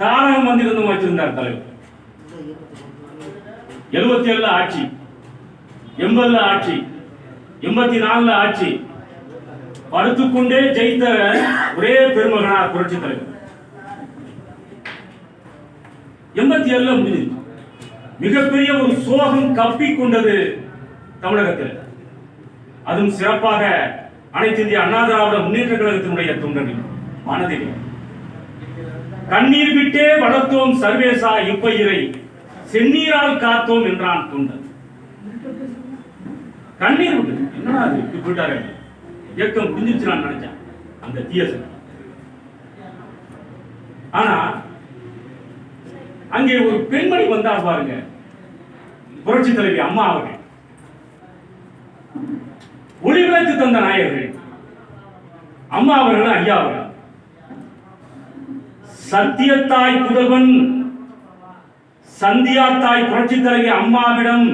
தாரக மந்திரம் வச்சிருந்தார் தலைவர். எழுபத்தி ஏழுல ஆட்சி எண்பதுல ஆட்சி எண்பத்தி நாலுல ஆட்சி. படுத்துக்கொண்டே ஜெயித்த ஒரே பெருமகனார் புரட்சி தலைவர். எண்பத்தி ஏழுல முடிஞ்சது. மிகப்பெரிய ஒரு சோகம் கப்பி கொண்டது தமிழகத்தில். அதுவும் சிறப்பாக அனைத்து இந்திய அண்ணா திராவிட முன்னேற்ற கழகத்தினுடைய தொண்டர்கள் மனதில். கண்ணீர் விட்டே வளர்த்தோம் சர்வேசா இப்பயிரை. செந்நீரால் காத்தோம் என்றான் தொண்டன் கண்ணீர் விட்டு. என்னடா அது இப்படி போயிட்டாரு. இயக்கம் முடிஞ்சிருச்சு நான் நினைச்சேன். அந்த தீய ஆனா அங்கே ஒரு பெண்மணி வந்தா பாருங்க. புரட்சி தலைவி அம்மா அவர்கள். ஒளிவிளக்கு தந்த நாயகர்கள். அம்மா அவர்கள் ஐயா அவர்கள். சத்தியத்தாய் புதவன் சந்தியாத்தாய் புரட்சி தலைவி அம்மாவிடம்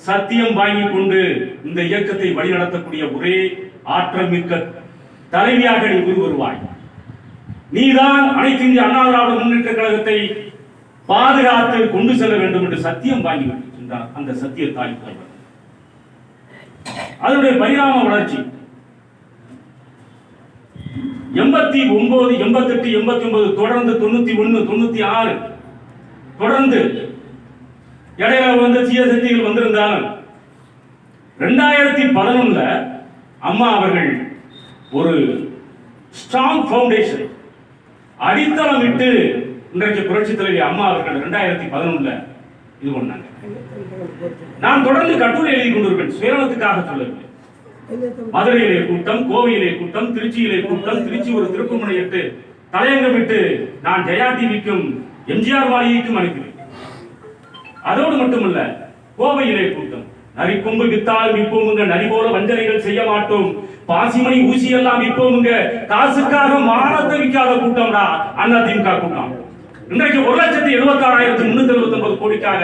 சத்தியம் வாங்கி கொண்டு இந்த இயக்கத்தை வழிநடத்தக்கூடிய ஒரே ஆற்றல் மிக்க தலைவியாக நீ உருவருவாய் நீதான் அனைத்து இந்திய அண்ணா திராவிட முன்னேற்ற கழகத்தை பாதுகாத்து கொண்டு செல்ல வேண்டும் என்று சத்தியம் வாங்கி வைக்கின்றார் அந்த சத்தியத்தாய் தலைவர் அதனுடைய பரிணாம வளர்ச்சி எண்பத்தி ஒன்பது எண்பத்தெட்டு எண்பத்தி ஒன்பது தொடர்ந்து தொண்ணூத்தி ஒண்ணு தொண்ணூத்தி ஆறு. தொடர்ந்து இடையில வந்து தீய சக்திகள் வந்திருந்தாலும் ரெண்டாயிரத்தி பதினொன்னுல அம்மா அவர்கள் ஒரு ஸ்ட்ராங் ஃபவுண்டேஷன் அடித்தளம் விட்டு இன்றைக்கு புரட்சி தலைவி அம்மா அவர்கள் ரெண்டாயிரத்தி பதினொன்னுல இது பண்ணாங்க. நான் தொடர்ந்து கட்டுரை எழுதி கொண்டிருப்பேன் சுயநலத்துக்காக சொல்லவில்லை. மதுரையிலே கூட்டம் கோவையிலே கூட்டம் திருச்சியிலே கூட்டம் திருச்சி ஒரு திருப்புமுனை இட்டு தலையங்கமிட்டு நான் ஜெயா டிவிக்கும் எம்ஜிஆர் மாளிகைக்கும் அனுப்பினேன். அதோடு மட்டுமல்ல கோவையிலே கூட்டம். நரி கொம்பு வித்தாலும் விற்போமுங்க நரி போல வஞ்சனைகள் செய்ய மாட்டோம். பாசிமணி ஊசி எல்லாம் விற்போமுங்க காசுக்காக மானத்தை விற்காத கூட்டம்டா அண்ணா திமுக கூட்டம். இன்றைக்கு ஒரு லட்சத்தி எழுபத்தி ஆறாயிரத்தி முன்னூத்தி எழுபத்தி ஒன்பது கோடிக்காக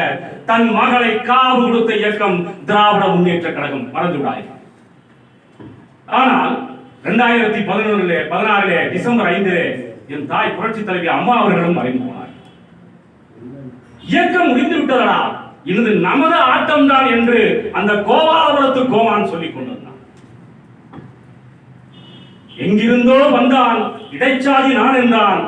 தன் மகளை காவு கொடுத்த இயக்கம் திராவிட முன்னேற்ற கழகம் மறந்து விடாதீர்கள் ஆனால் இரண்டாயிரத்தி பதினொன்றுல பதினாறுல டிசம்பர் ஐந்திலே என் தாய் புரட்சி தலைவி அம்மா அவர்களும் மறைந்து போனார் இயக்கம் முடிந்து விட்டதடா? இது நமது ஆட்டம் தான் என்று அந்த கோபாலபுரத்து கோமான் சொல்லிக் கொண்டிருந்தான். எங்கிருந்தோ வந்தான் இடைச்சாதி நான் என்றான்.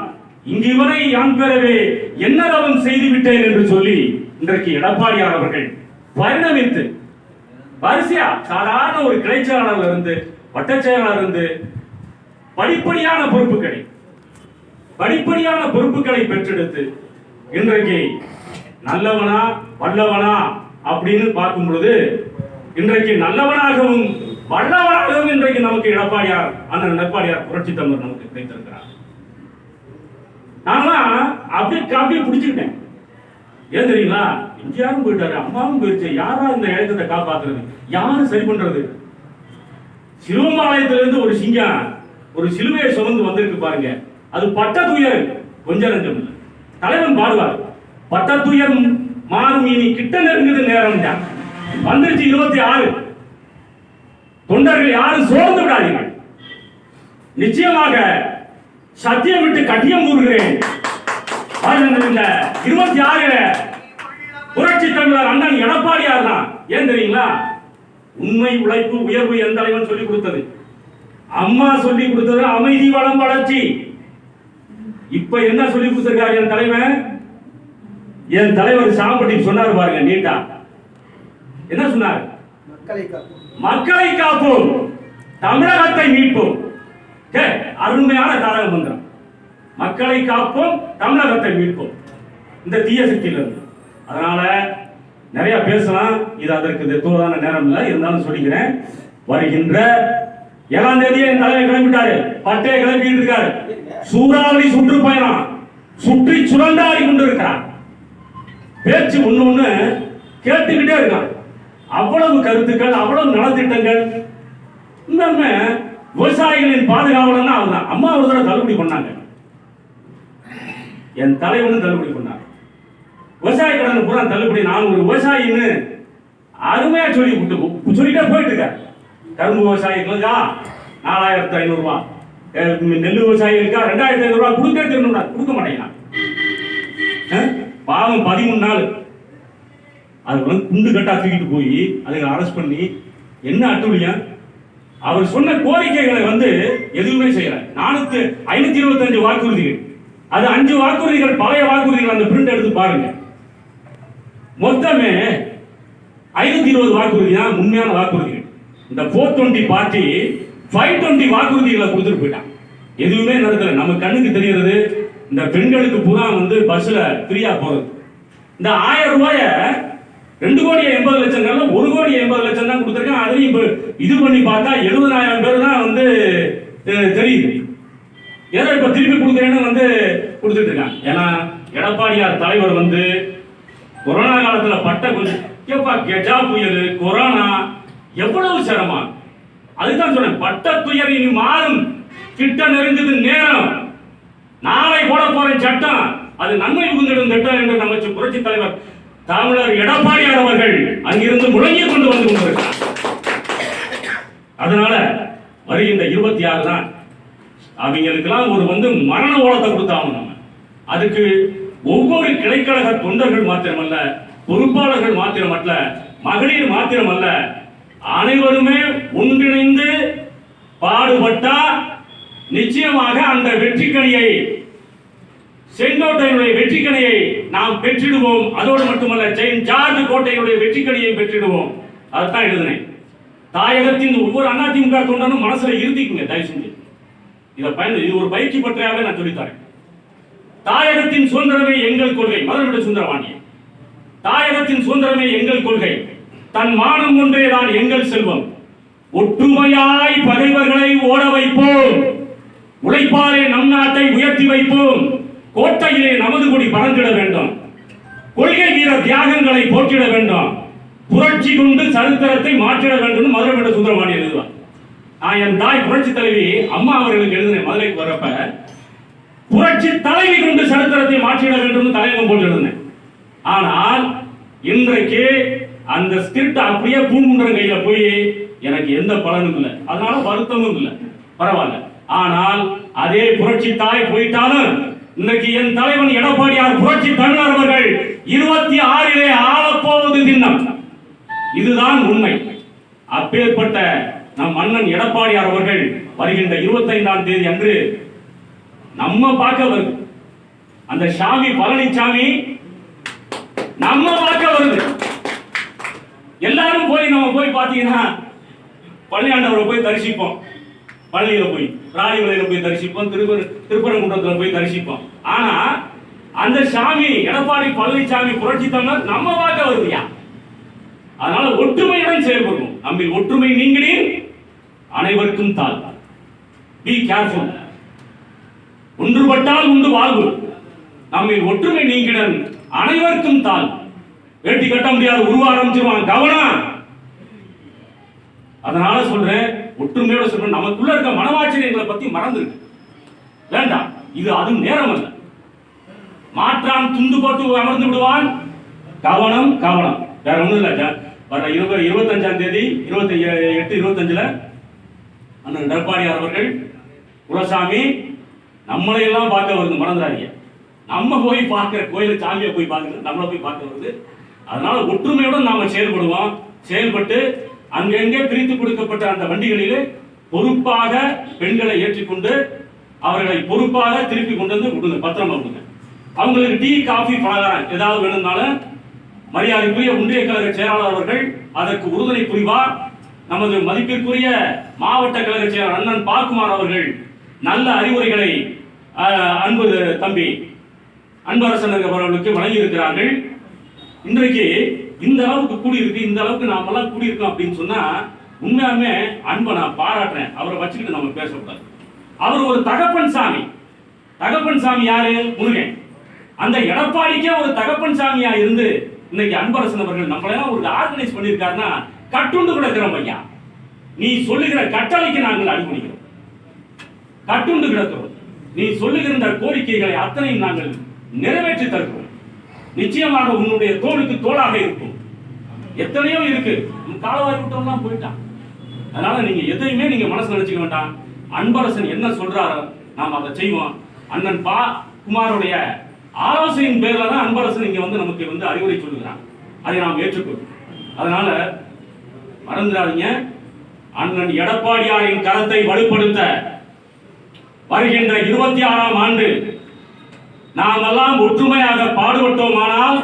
இங்கு இவனை யான் பெறவே என்னதவம் செய்து விட்டேன் என்று சொல்லி இன்றைக்கு எடப்பாடியார் அவர்கள் பரிணமித்து வரிசையா? சாதாரண ஒரு கிளைச்செயலாளர் இருந்து வட்ட செயலாளர் இருந்து படிப்படியான பொறுப்புகளை படிப்படியான பொறுப்புகளை பெற்றெடுத்து இன்றைக்கு நல்லவனா வல்லவனா அப்படின்னு பார்க்கும் பொழுது இன்றைக்கு நல்லவனாகவும் வல்லவனாகவும் இன்றைக்கு நமக்கு எடப்பாடியார் அண்ணன் எடப்பாடியார் புரட்சி தமிழர் நமக்கு கிடைத்திருக்கிறார். நான்லாம் அப்படியே அப்படியே பிடிச்சுக்கிட்டேன். ஏன் தெரியுங்களா? எம்ஜிஆரும் போயிட்டாரு அம்மாவும் போயிடுச்சு யாரா இந்த இயக்கத்தை காப்பாத்துறது? யாரு சரி பண்றது? சிலுவம்பாளையத்திலிருந்து ஒரு சிங்கம் ஒரு சிலுவையை சுமந்து வந்திருக்கு பாருங்க. அது பட்ட துயர் கொஞ்ச நஞ்சம் இல்லை. தலைவன் பாடுவார். பட்ட துயர் மாறும் இனி கிட்ட நெருங்குது நேரம் தான். வந்துருச்சு இருபத்தி ஆறு. தொண்டர்கள் யாரும் சோர்ந்து விடாதீர்கள். நிச்சயமாக சத்தியம் விட்டு கட்டியம் கூறுகிறேன். இந்த இருபத்தி ஆறுல புரட்சி தமிழர் அண்ணன் எடப்பாடியார் தான். ஏன் தெரியுங்களா? உண்மை உழைப்பு உயர்வு என் தலைவன் சொல்லி கொடுத்தது. அம்மா சொல்லி கொடுத்தது அமைதி வளம் வளர்ச்சி. இப்ப என்ன சொல்லி கொடுத்திருக்காரு என் தலைவன்? என் தலைவர் சாம்பட்டி சொன்னார் பாருங்க நீட்டா. என்ன சொன்னார்? மக்களை காப்போம். தமிழகத்தை மீட்போம். கே, அருமையான தாரக மந்திரம். மக்களை காப்போம் தமிழகத்தை மீட்போம். இந்த தீய சக்தியிலிருந்து. அதனால நிறைய பேசலாம். இது அதற்கு இது தூரதான நேரம் இல்லை. இருந்தாலும் சொல்லிக்கிறேன். வருகின்ற ஏழாம் தேதியே என் தலைவர் கிளம்பிட்டாரு. பட்டையை கிளம்பிட்டு இருக்காரு. சூறாவளி சுற்றுப்பயணம் சுற்றி சுழண்டாடி கொண்டு இருக்கிறார். பேச்சு ஒண்ணு ஒண்ணு கேட்டுக்கிட்டே இருக்கான். அவ்வளவு கருத்துக்கள் அவ்வளவு நலத்திட்டங்கள். இன்னொன்னு விவசாயிகளின் பாதுகாவலன்னா அவங்க அம்மா ஒரு தடவை தள்ளுபடி பண்ணாங்க. என் தலைவனும் தள்ளுபடி பண்ணார். விவசாய கடன் பூரா தள்ளுபடி நான் ஒரு விவசாயின்னு அருமையா சொல்லி விட்டு சொல்லிட்டே போயிட்டு இருக்க கரும்பு விவசாயிகளுக்கா? நாலாயிரத்து ஐநூறுபா நெல் விவசாயிகளுக்கா? ரெண்டாயிரத்தி ஐநூறு கொடுக்க திரும்ப கொடுக்க மாட்டேங்கிறான் பாவம் பதிமூணு நாள். அது வந்து குண்டு கட்டா தூக்கிட்டு போய் அதுகளை அரெஸ்ட் பண்ணி என்ன அட்டுழியம்? அவர் சொன்ன கோரிக்கைகளை வந்து எதுவுமே செய்யல. நானூத்தி ஐநூத்தி இருபத்தஞ்சு வாக்குறுதிகள். அது அஞ்சு வாக்குறுதிகள் பழைய வாக்குறுதிகள் அந்த பிரிண்ட் எடுத்து பாருங்க. மொத்தமே ஐநூத்தி இருபது வாக்குறுதி தான் உண்மையான வாக்குறுதிகள். இந்த four twenty party five twenty வாக்குறுதிகளை கொடுத்துட்டு போயிட்டான். எதுவுமே நடக்கல. நம்ம கண்ணுக்கு தெரியறது இந்த பெண்களுக்கு பூரா வந்து பஸ்ல ஃப்ரீயா போறது. இந்த ஆயிரம் ரூபாய ரெண்டு கோடி எண்பது லட்சம் ஒரு கோடி எண்பது லட்சம் தான் கொடுத்துருக்கேன். அதையும் இப்போ இது பண்ணி பார்த்தா எழுபதாயிரம் பேர் தான் வந்து தெரியுது. ஏதோ இப்ப திருப்பி கொடுக்குறேன்னு வந்து கொடுத்துட்டு இருக்காங்க. ஏன்னா எடப்பாடியார் தலைவர் வந்து கொரோனா காலத்துல பட்ட கொஞ்சம் கெஜா புயல் கொரோனா எவ்வளவு சிரமம். அதுதான் சொன்னேன் பட்ட துயர் இனி மாறும். கிட்ட நெருங்குது நேரம். நாளை போட போற சட்டம். அது நன்மை புகுந்திடும் திட்டம் என்று நம்ம புரட்சி தலைவர் தமிழர் எடப்பாடியார் அவர்கள் அங்கிருந்து முழங்கி கொண்டு வந்து கொண்டிருக்கிறார். அதனால வருகின்ற இருபத்தி ஆறு தான் அவங்களுக்கெல்லாம் ஒரு வந்து மரண ஓலத்தை கொடுத்தாங்க நம்ம. அதுக்கு ஒவ்வொரு கிளைக்கழக தொண்டர்கள் மாத்திரமல்ல பொறுப்பாளர்கள் மாத்திரமல்ல மகளிர் மாத்திரமல்ல அனைவருமே ஒன்றிணைந்து பாடுபட்டா நிச்சயமாக அந்த வெற்றிக்கணியை செங்கோட்டையினுடைய வெற்றிக்கணியை நாம் பெற்றிடுவோம். அதோடு மட்டுமல்ல செயின் ஜார்ஜ் கோட்டையினுடைய வெற்றிக்கணியை பெற்றிடுவோம். அதைத்தான் எழுதுனேன். தாயகத்தின் ஒவ்வொரு அதிமுக தொண்டனும் மனசுல இருத்திக்குங்க தயவு செஞ்சு. இதை பயன் இது ஒரு பயிற்சி பற்றியாக நான் சொல்லித்தரேன். தாயகத்தின் சுதந்திரமே எங்கள் கொள்கை. மதுரை சுந்தரவாணி. தாயகத்தின் சுதந்திரமே எங்கள் கொள்கை. தன் மானம் ஒன்றே தான் எங்கள் செல்வம். ஒற்றுமையாய் பகைவர்களை ஓட வைப்போம். உழைப்பாலே நம் நாட்டை உயர்த்தி வைப்போம். கோட்டையிலே நமது கொடி பறந்திட வேண்டும். கொள்கை வீர தியாகங்களை போற்றிட வேண்டும். புரட்சி கொண்டு சரித்திரத்தை மாற்றிட வேண்டும் மதுரை சுந்தரவாணி எழுதுவார். நான் என் தாய் புரட்சி தலைவி அம்மா அவர்களுக்கு எழுதினேன் மதுரைக்கு வரப்ப புரட்சி தலைவி கொண்டு சரித்திரத்தை மாற்றிட வேண்டும் தலைவன் போட்டு எழுதினேன். ஆனால் இன்றைக்கு அந்த ஸ்கிரிப்ட் அப்படியே பூங்குன்றன் கையில போய் எனக்கு எந்த பலனும் இல்லை. அதனால வருத்தமும் இல்லை. பரவாயில்ல. ஆனால் அதே புரட்சி தாய் போயிட்டாலும் இன்னைக்கு என் தலைவன் எடப்பாடியார் புரட்சி தமிழர் அவர்கள் இருபத்தி ஆறிலே ஆளப்போவது தின்னம் இதுதான் உண்மை. அப்பேற்பட்ட நம் மன்னன் எடப்பாடியார் அவர்கள் வருகின்ற இருபத்தைந்தாம் தேதி அன்று நம்ம பார்க்க வருது அந்த சாமி பழனிசாமி நம்ம பார்க்க வருது. எல்லாரும் போய் நம்ம போய் பார்த்தீங்கன்னா பழனியாண்டவரை போய் தரிசிப்போம். பழனியில போய் ராணிமலையில போய் தரிசிப்போம் திருப்பர திருப்பரங்குன்றத்துல போய் தரிசிப்போம். ஆனா அந்த சாமி எடப்பாடி பழனிசாமி புரட்சி தமிழர் நம்ம பார்க்க வருதுயா? அதனால ஒற்றுமையுடன் செயல்படணும். நம்ம ஒற்றுமை நீங்களே அனைவருக்கும் தாழ். பி கேர்ஃபுல் ஒன்றுபட்டால் உண்டு வாழ்வு. நம்மை ஒற்றுமை நீங்கிடன் அனைவருக்கும் தாழ். வேட்டி கட்ட முடியாது உருவ ஆரம்பிச்சிருவான் கவனம் அதனால சொல்றேன் ஒற்றுமையோட சொல்றேன். நமக்குள்ள இருக்க மனவாச்சரியங்களை பத்தி மறந்துருக்கு வேண்டாம் இது அதுவும் நேரம் அல்ல மாற்றான் துண்டு போட்டு அமர்ந்து விடுவான். கவனம் கவனம். வேற ஒண்ணும் இல்ல வர இருபது இருபத்தஞ்சாம் தேதி இருபத்தி எட்டு இருபத்தஞ்சுல அண்ணன் எடப்பாடியார் அவர்கள் குலசாமி நம்மளை எல்லாம் பார்க்க வருது மறந்துடாதீங்க. நம்ம போய் பார்க்குற கோயில் சாமியை போய் பார்க்குறது நம்மளை போய் பார்க்க வருது. அதனால ஒற்றுமையுடன் நாம் செயல்படுவோம். செயல்பட்டு அங்கங்கே பிரித்து கொடுக்கப்பட்ட அந்த வண்டிகளில் பொறுப்பாக பெண்களை ஏற்றிக்கொண்டு அவர்களை பொறுப்பாக திருப்பி கொண்டு வந்து கொடுங்க பத்திரமா கொடுங்க அவங்களுக்கு டீ காஃபி பலகாரம் ஏதாவது வேணும்னாலும் மரியாதைக்குரிய ஒன்றிய கழக செயலாளர் அவர்கள் அதற்கு உறுதுணை புரிவார் நமது மதிப்பிற்குரிய மாவட்ட கழக செயலாளர் அண்ணன் பாக்குமார் அவர்கள் நல்ல அறிவுரைகளை அன்பு தம்பி அன்பரசன் அவர்களுக்கு வழங்கி இருக்கிறார்கள் இன்றைக்கு இந்த அளவுக்கு கூடியிருக்கு இந்த அளவுக்கு நாமெல்லாம் கூடியிருக்கோம் அப்படின்னு சொன்னா உண்மையாலுமே அன்பை நான் பாராட்டுறேன். அவரை வச்சுக்கிட்டு நம்ம பேசக்கூடாது. அவர் ஒரு தகப்பன் சாமி. தகப்பன் சாமி யாரு? முருகன். அந்த எடப்பாடிக்கே ஒரு தகப்பன் சாமியா இருந்து இன்னைக்கு அன்பரசன் அவர்கள் நம்மளெல்லாம் ஒரு ஆர்கனைஸ் பண்ணியிருக்காருன்னா கட்டுண்டு கிடக்கிறோம் ஐயா. நீ சொல்லுகிற கட்டளைக்கு நாங்கள் அடிபணிக்கிறோம் கட்டுண்டு கிடக்கிறோம். நீ சொல்லுகிற இந்த கோரிக்கைகளை அத்தனையும் நாங்கள் நிறைவேற்றி தருகிறோம். நிச்சயமாக உன்னுடைய தோளுக்கு தோளாக இருக்கும். எத்தனையோ இருக்கு. காலவாரி கூட்டம்லாம் போயிட்டான். அதனால நீங்க எதையுமே நீங்க மனசு நினைச்சுக்க வேண்டாம். அன்பரசன் என்ன சொல்றாரோ நாம் அதை செய்வோம். அண்ணன் பா குமாருடைய ஆலோசனையின் பேர்ல தான் அன்பரசன் இங்க வந்து நமக்கு வந்து அறிவுரை சொல்லுகிறான். அதை நாம் ஏற்றுக்கொள்வோம். அதனால மறந்துடாதீங்க. அண்ணன் எடப்பாடியாரின் கரத்தை வலுப்படுத்த வருகின்ற இருபத்தி ஆறாம் ஆண்டு நாம் எல்லாம் ஒற்றுமையாக பாடுபட்டோமானால்